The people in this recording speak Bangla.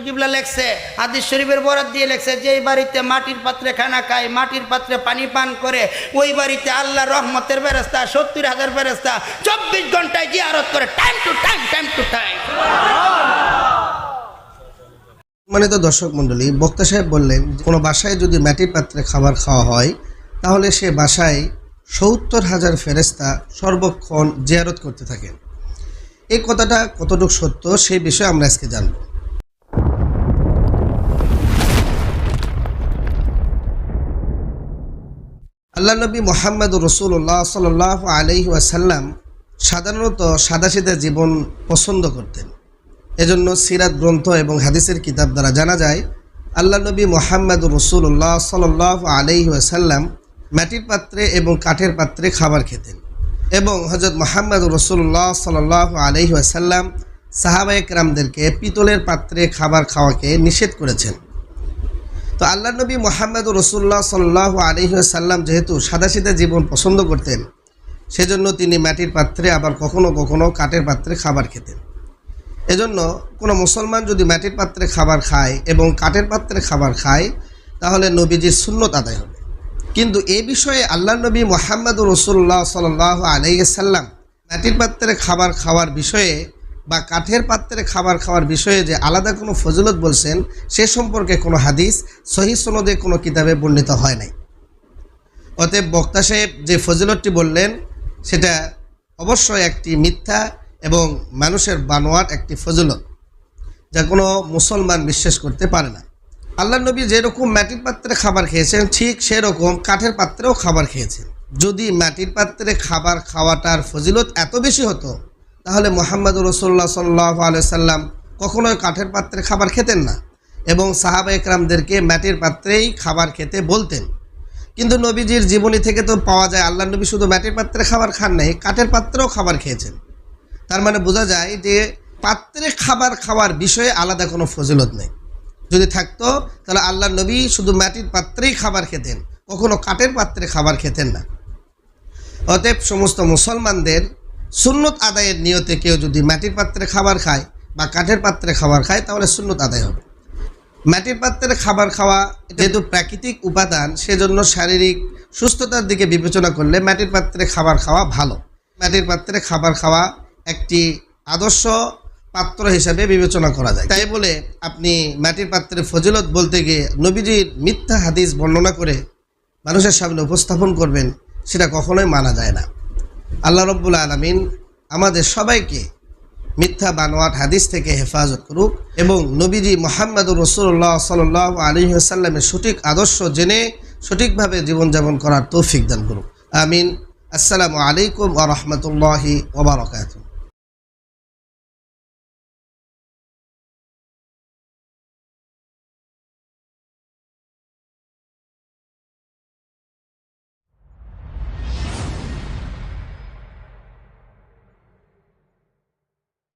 হুজুর কিবলা লেখছে, হাদিস শরীফের বরাত দিয়ে লেখছে যে বাড়িতে মাটির পাত্রে খানা খায়, মাটির পাত্রে পানি পান করে, ওই বাড়িতে আল্লাহ রহমতের বেরেস্তা সত্তর হাজার বেরেস্তা চব্বিশ ঘন্টায় জিয়ারত করে time to time time to time মানে তো দর্শক মণ্ডলী, বক্তা সাহেব বললেন, কোনো বাসায় যদি মাটির পাত্রে খাবার খাওয়া হয়, তাহলে সে বাসায় সত্তর হাজার ফেরেস্তা সর্বক্ষণ জিয়ারত করতে থাকেন। এই কথাটা কতটুকু সত্য, সেই বিষয়ে আমরা আজকে জানব। আল্লাহ নবী মোহাম্মদ রসুল্লাহ সাল আলহি ওয়াসাল্লাম সাধারণত সাদাসিধা জীবন পছন্দ করতেন। এজন্য সিরাত গ্রন্থ এবং হাদিসের কিতাব দ্বারা জানা যায়, আল্লাহ নবী মোহাম্মদ রসুল্লাহ সাল আলহি ওয়াসাল্লাম মাটির পাত্রে এবং কাঠের পাত্রে খাবার খেতেন এবং হজরত মোহাম্মদ রসুল্লাহ সাল আলহি ওয়াসাল্লাম রামদেরকে পিতলের পাত্রে খাবার খাওয়াকে নিষেধ করেছেন। তো আল্লাহ নবী মোহাম্মদ রসুল্লাহ সাল্লাহ আলহিহাসাল্লাম যেহেতু সাদাসিধা জীবন পছন্দ করতেন, সেজন্য তিনি মাটির পাত্রে আবার কখনো কখনো কাঠের পাত্রে খাবার খেতেন। এজন্য কোনো মুসলমান যদি মাটির পাত্রে খাবার খায় এবং কাঠের পাত্রে খাবার খায়, তাহলে নবীজির শূন্যত আদায় হবে। কিন্তু এ বিষয়ে আল্লাহ নবী মোহাম্মদ রসুল্লাহ সাল্লাহ আলহিসাল্লাম মাটির পাত্রে খাবার খাওয়ার বিষয়ে বা কাঠের পাত্রে খাবার খাওয়ার বিষয়ে যে আলাদা কোনো ফজিলত বলছেন, সে সম্পর্কে কোনো হাদিস, সহি সনদে কোনো কিতাবে বর্ণিত হয় নাই। অতএব বক্তা সাহেব যে ফজিলতটি বললেন, সেটা অবশ্যই একটি মিথ্যা এবং মানুষের বানোয়ার একটি ফজিলত, যা কোনো মুসলমান বিশ্বাস করতে পারে না। আল্লাহ নবী যেরকম মাটির পাত্রে খাবার খেয়েছেন, ঠিক সেরকম কাঠের পাত্রেও খাবার খেয়েছেন। যদি মাটির পাত্রে খাবার খাওয়াটার ফজিলত এত বেশি হতো তাহলে মোহাম্মদ রসুল্লাহ সাল্লাহ সাল্লাম কখনোই কাঠের পাত্রে খাবার খেতেন না। এবং সাহাবা একরামদেরকে মাটির পাত্রেই খাবার খেতে বলতেন। কিন্তু নবীজির জীবনী থেকে তো পাওয়া যায়, আল্লাহ নবী শুধু মাটির পাত্রে খাবার খান নাই, কাঠের পাত্রেও খাবার খেয়েছেন। তার মানে বোঝা যায় যে পাত্রে খাবার খাওয়ার বিষয়ে আলাদা কোনো ফজিলত নেই। যদি থাকতো, তাহলে আল্লাহ নবী শুধু মাটির পাত্রেই খাবার খেতেন, কখনো কাঠের পাত্রে খাবার খেতেন না। অতএব সমস্ত মুসলমানদের সুন্নত আদায়ের নিয়তে কেউ যদি মাটির পাত্রে খাবার খায় বা কাঠের পাত্রে খাবার খায়, তাহলে সুন্নত আদায় হবে। মাটির পাত্রে খাবার খাওয়া যেহেতু প্রাকৃতিক উপাদান, সেজন্য শারীরিক সুস্থতার দিকে বিবেচনা করলে মাটির পাত্রে খাবার খাওয়া ভালো। মাটির পাত্রে খাবার খাওয়া একটি আদর্শ পাত্র হিসাবে বিবেচনা করা যায়। তাই বলে আপনি মাটির পাত্রে ফজিলত বলতে গিয়ে নবীজির মিথ্যা হাদিস বর্ণনা করে মানুষের সামনে উপস্থাপন করবেন, সেটা কখনোই মানা যায় না। আল্লাহ রব্বুল আলমিন আমাদের সবাইকে মিথ্যা বানোয়াট হাদিস থেকে হেফাজত করুক এবং নবীজি মোহাম্মদুর রসুল্লাহ সাল আলী সাল্লামের সঠিক আদর্শ জেনে সঠিকভাবে জীবনযাপন করার তৌফিক দান করুক। আমিন। আসসালামু আলাইকুম আ রহমতুল্লাহি ওবরাকাতুহ